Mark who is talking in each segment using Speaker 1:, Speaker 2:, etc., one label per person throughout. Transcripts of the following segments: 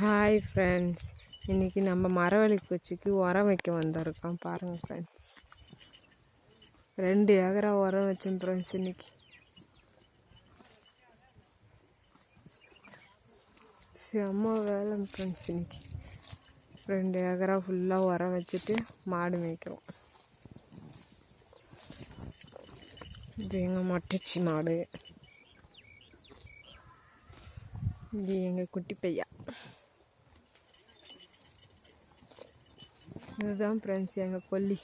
Speaker 1: Hi friends இன்றைக்கி நம்ம மரவள்ளி குச்சிக்கு உரம் வைக்க வந்திருக்கோம். பாருங்கள் ஃப்ரெண்ட்ஸ் ரெண்டு ஏக்கரா உரம் வச்சோம் ஃப்ரெண்ட்ஸ் இன்றைக்கி செம்ம வேலை ஃப்ரெண்ட்ஸ் இன்றைக்கி ரெண்டு ஏக்கரா ஃபுல்லாக உரம் வச்சுட்டு மாடு மேய்க்கிறோம். இது எங்கள் மொட்டச்சி மாடு. இது எங்கள் குட்டி பையா இதுதான் ஃப்ரெண்ட்ஸ் எங்கள் கொல்லி.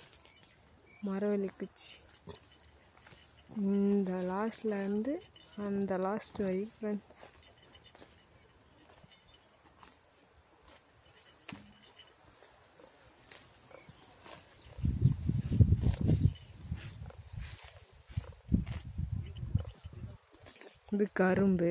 Speaker 1: மரவள்ளி குச்சி இந்த லாஸ்ட்லேருந்து அந்த லாஸ்ட் வரைக்கும் ஃப்ரெண்ட்ஸ் இது கரும்பு.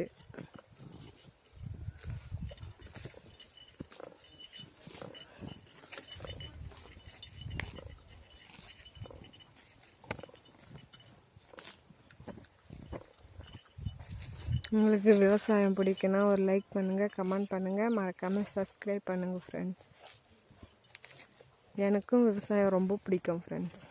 Speaker 1: உங்களுக்கு விவசாயம் பிடிக்குன்னா ஒரு லைக் பண்ணுங்கள் கமெண்ட் பண்ணுங்கள் மறக்காமல் சப்ஸ்கிரைப் பண்ணுங்கள் ஃப்ரெண்ட்ஸ் எனக்கும் விவசாயம் ரொம்ப பிடிக்கும் ஃப்ரெண்ட்ஸ்